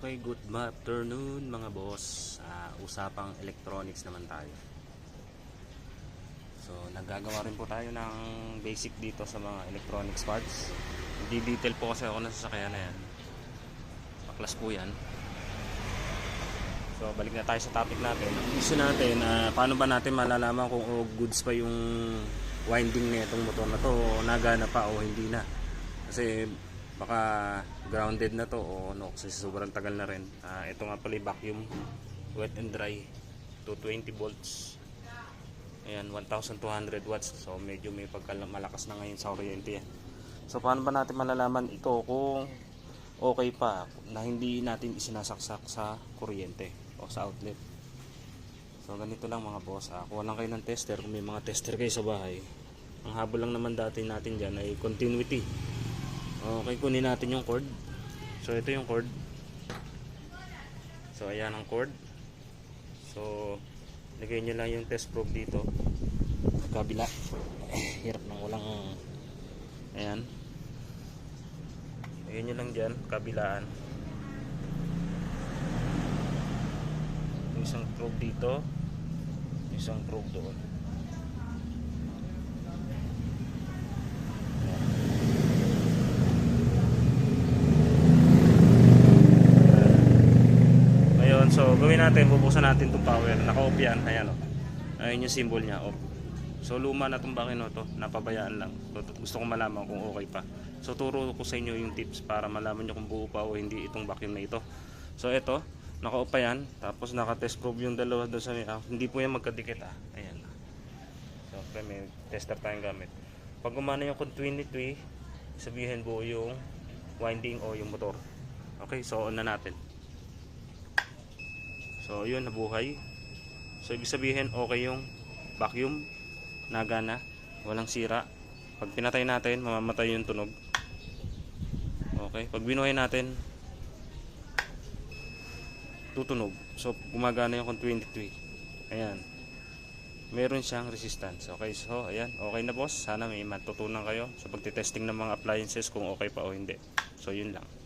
Okay, good afternoon mga boss. Ah, usapang electronics naman tayo. So, naggagawa rin po tayo ng basic dito sa mga electronics parts. Hindi detail po kasi ako ng sasakyan na yan. Paklas po yan. So, balik na tayo sa topic natin. Ang issue natin, ah, paano ba natin malalaman kung oh, goods pa yung winding na itong motor na to o nagana pa o hindi na. Kasi baka grounded na to o ano kasi sobrang tagal na rin. Ah, ito nga pala vacuum wet and dry 220 volts. Ayan, 1200 watts. So medyo may pagkamalakas na ngayon sa kuryente yan. So paano ba natin malalaman ito kung okay pa na hindi natin isinasaksak sa kuryente o sa outlet. So ganito lang mga boss. Ah, kuha lang kayo ng tester kung may mga tester kayo sa bahay. Ang habol lang naman dati natin dyan ay continuity. Okay, kunin natin yung cord. So ito yung cord. So ayan ang cord. So lagay nyo lang yung test probe dito. Kabila. Eh, hirap nang walang ayan. Lagay nyo lang dyan, kabilaan. Yung isang probe dito. Isang probe doon. Ngayon, so gawin natin, bubuksan natin itong power. Naka-off yan, ayan o. Ayun yung symbol niya, off. So luma na itong bakino to, napabayaan lang. Gusto ko malaman kung okay pa. So turo ko sa inyo yung tips para malaman nyo kung buo pa o hindi itong vacuum na ito. So ito, naka-off pa yan. Tapos naka-test probe yung dalawa doon sa ah, Hindi po yan magkadikit ah. Ayan. So may tester tayong gamit. Pag gumana yung continuity, sabihin buo yung winding o yung motor. Okay, so on na natin. So, yun, nabuhay. So, ibig sabihin, okay yung vacuum, nagana, walang sira. Pag pinatay natin, mamamatay yung tunog. Okay, pag binuhay natin, tutunog. So, gumagana yung 23. Ayan. Meron siyang resistance. Okay, so, ayan. Okay na boss. Sana may matutunan kayo sa pagtitesting ng mga appliances kung okay pa o hindi. So, yun lang.